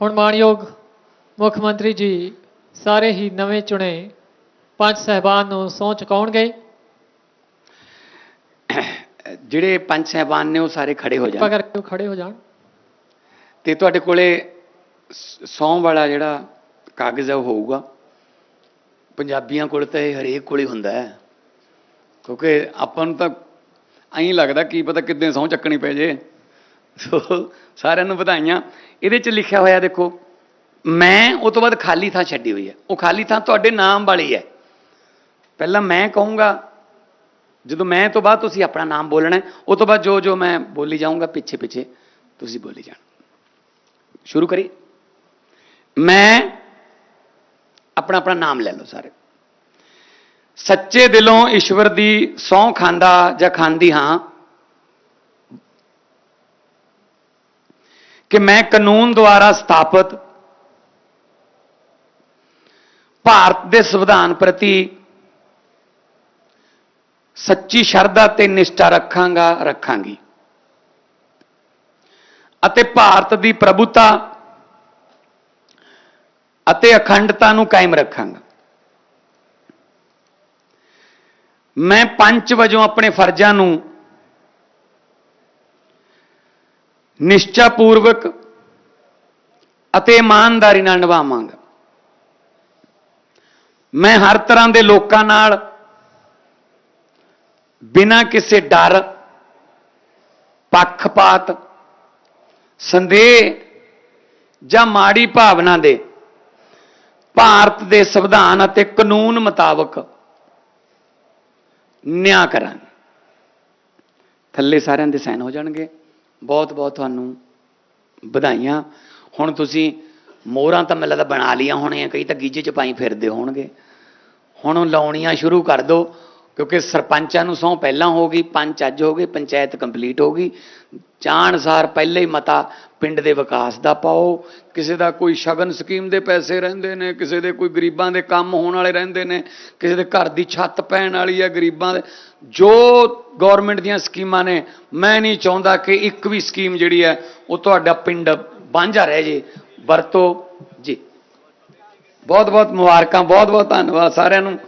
ਹੁਣ ਮਾਨਯੋਗ ਮੁੱਖ ਮੰਤਰੀ ਜੀ ਸਾਰੇ ਹੀ ਨਵੇਂ ਚੁਣੇ ਪੰਜ ਸਹਿਬਾਨ ਨੂੰ ਸਹੁੰ ਚੁਕਾਉਣਗੇ। ਜਿਹੜੇ ਪੰਜ ਸਹਿਬਾਨ ਨੇ ਉਹ ਸਾਰੇ ਖੜੇ ਹੋ ਕਿਰਪਾ ਜਾਣ ਕਰਕੇ ਉਹ ਖੜੇ ਹੋ ਜਾਣ। ਤੇ ਤੁਹਾਡੇ ਕੋਲੇ ਸੌਂ ਵਾਲਾ ਜਿਹੜਾ ਕਾਗਜ਼ ਹੈ ਉਹ ਹੋਊਗਾ। ਪੰਜਾਬੀਆਂ ਕੋਲ ਤਾਂ ਇਹ ਹਰੇਕ ਕੋਲ ਹੀ ਹੁੰਦਾ ਹੈ। ਕਿਉਂਕਿ ਆਪਾਂ ਨੂੰ ਤਾਂ ਐਂ ਲੱਗਦਾ ਕੀ ਪਤਾ ਕਿੱਦਾਂ ਸਹੁੰ ਚੱਕਣੀ ਪੈ ਜੇ। ਸੋ ਸਾਰਿਆਂ ਨੂੰ ਵਧਾਈਆਂ। ਇਹਦੇ 'ਚ ਲਿਖਿਆ ਹੋਇਆ ਦੇਖੋ ਮੈਂ ਉਹ ਤੋਂ ਬਾਅਦ ਖਾਲੀ ਥਾਂ ਛੱਡੀ ਹੋਈ ਹੈ। ਉਹ ਖਾਲੀ ਥਾਂ ਤੁਹਾਡੇ ਨਾਮ ਵਾਲੀ ਹੈ। ਪਹਿਲਾਂ ਮੈਂ ਕਹੂੰਗਾ ਜਦੋਂ ਮੈਂ ਤੋਂ ਬਾਅਦ ਤੁਸੀਂ ਆਪਣਾ ਨਾਮ ਬੋਲਣਾ ਹੈ, ਉਹ ਤੋਂ ਬਾਅਦ ਜੋ ਜੋ ਮੈਂ ਬੋਲੀ ਜਾਊਂਗਾ ਪਿੱਛੇ ਪਿੱਛੇ ਤੁਸੀਂ ਬੋਲੀ ਜਾਣਾ। ਸ਼ੁਰੂ ਕਰੀ ਮੈਂ ਆਪਣਾ ਆਪਣਾ ਨਾਮ ਲੈ ਲਓ ਸਾਰੇ। ਸੱਚੇ ਦਿਲੋਂ ਈਸ਼ਵਰ ਦੀ ਸਹੁੰ ਖਾਂਦਾ ਜਾਂ ਖਾਂਦੀ ਹਾਂ ਕਿ ਮੈਂ ਕਾਨੂੰਨ ਦੁਆਰਾ ਸਥਾਪਿਤ ਭਾਰਤ ਦੇ ਸੰਵਿਧਾਨ ਪ੍ਰਤੀ ਸੱਚੀ ਸ਼ਰਧਾ ਤੇ ਨਿਸ਼ਠਾ ਰੱਖਾਂਗਾ, ਰੱਖਾਂਗੀ। ਅਤੇ ਭਾਰਤ ਦੀ ਪ੍ਰਭੂਤਾ ਅਤੇ ਅਖੰਡਤਾ ਨੂੰ ਕਾਇਮ ਰੱਖਾਂਗਾ। ਮੈਂ ਪੰਚ ਵਜੋਂ ਆਪਣੇ ਫਰਜ਼ਾਂ ਨੂੰ ਨਿਸ਼ਚਾ ਪੂਰਵਕ ਅਤੇ ਇਮਾਨਦਾਰੀ ਨਾਲ ਨਿਭਾਵਾਂਗਾ। ਮੈਂ ਹਰ ਤਰ੍ਹਾਂ ਦੇ ਲੋਕਾਂ ਨਾਲ ਬਿਨਾਂ ਕਿਸੇ ਡਰ, ਪੱਖਪਾਤ, ਸੰਦੇਹ ਜਾਂ ਮਾੜੀ ਭਾਵਨਾ ਦੇ ਭਾਰਤ ਦੇ ਸੰਵਿਧਾਨ ਅਤੇ ਕਾਨੂੰਨ ਮੁਤਾਬਕ ਨਿਆਂ ਕਰਾਂਗੇ। ਥੱਲੇ ਸਾਰਿਆਂ ਦੇ ਸਾਈਨ ਹੋ ਜਾਣਗੇ। ਬਹੁਤ ਬਹੁਤ ਤੁਹਾਨੂੰ ਵਧਾਈਆਂ। ਹੁਣ ਤੁਸੀਂ ਮੋਹਰਾਂ ਤਾਂ ਮੈਨੂੰ ਲੱਗਦਾ ਬਣਾ ਲੀਆਂ ਹੋਣੀਆਂ, ਕਈ ਤਾਂ ਗੀਜੇ ਚ ਪਾਈ ਫਿਰਦੇ ਹੋਣਗੇ। ਹੁਣ ਲਾਉਣੀਆਂ ਸ਼ੁਰੂ ਕਰ ਦਿਓ ਕਿਉਂਕਿ ਸਰਪੰਚਾਂ ਨੂੰ ਸਹੁੰ ਪਹਿਲਾਂ ਹੋ ਗਈ, ਪੰਚ ਅੱਜ ਹੋ ਗਏ, ਪੰਚਾਇਤ ਕੰਪਲੀਟ ਹੋ ਗਈ। ਚਾਣਸਾਰ ਪਹਿਲੇ ਹੀ ਮਤਾ ਪਿੰਡ ਦੇ ਵਿਕਾਸ ਦਾ ਪਾਓ, ਕਿਸੇ ਦਾ ਕੋਈ ਸ਼ਗਨ ਸਕੀਮ ਦੇ ਪੈਸੇ ਰਹਿੰਦੇ ਨੇ, ਕਿਸੇ ਦੇ ਕੋਈ ਗਰੀਬਾਂ ਦੇ ਕੰਮ ਹੋਣ ਵਾਲੇ ਰਹਿੰਦੇ ਨੇ, ਕਿਸੇ ਦੇ ਘਰ ਦੀ ਛੱਤ ਪੈਣ ਵਾਲੀ ਹੈ ਗਰੀਬਾਂ ਦੇ। ਜੋ ਗਵਰਨਮੈਂਟ ਦੀਆਂ ਸਕੀਮਾਂ ਨੇ, ਮੈਂ ਨਹੀਂ ਚਾਹੁੰਦਾ ਕਿ ਇੱਕ ਵੀ ਸਕੀਮ ਜਿਹੜੀ ਹੈ, ਉਹ ਤੁਹਾਡਾ ਪਿੰਡ ਵਾਂਝਾ ਰਹਿ ਜੇ। ਵਰਤੋ ਜੀ। ਬਹੁਤ ਬਹੁਤ ਮੁਬਾਰਕਾਂ ਬਹੁਤ ਬਹੁਤ ਧੰਨਵਾਦ ਸਾਰਿਆਂ ਨੂੰ।